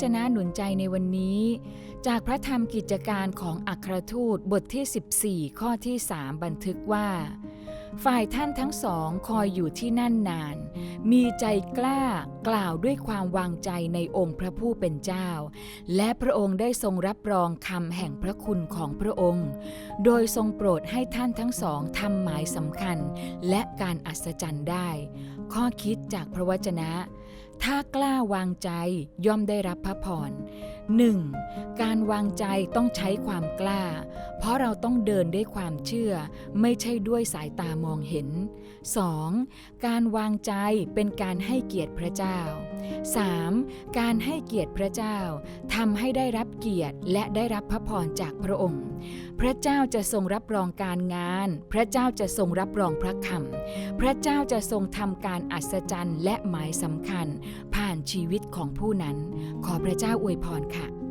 จนะหนุนใจในวันนี้ จากพระธรรมกิจการของอัครทูตบทที่ 14 ข้อที่ 3 บันทึกว่า ฝ่ายท่านทั้งสองคอยอยู่ที่นั่นนาน มีใจกล้ากล่าวด้วยความวางใจในองค์พระผู้เป็นเจ้า และพระองค์ได้ทรงรับรองคำแห่งพระคุณของพระองค์ โดยทรงโปรดให้ท่านทั้งสองทำหมายสำคัญ และการอัศจรรย์ได้ ข้อคิดจากพระวจนะ ถ้ากล้าวางใจย่อมได้รับพระพร 1. การวางใจต้องใช้ความกล้า เพราะเราต้องเดินด้วยความเชื่อ ไม่ใช่ด้วยสายตามองเห็น 2. การวางใจเป็นการให้เกียรติพระเจ้า 3. การให้เกียรติพระเจ้าทำให้ได้รับเกียรติและได้รับพระพรจากพระองค์ พระเจ้าจะทรงรับรองการงาน พระเจ้าจะทรงรับรองพระคำพระเจ้าจะทรงทำการอัศจรรย์และหมายสำคัญ ผ่านชีวิตของผู้นั้น ขอพระเจ้าอวยพรค่ะ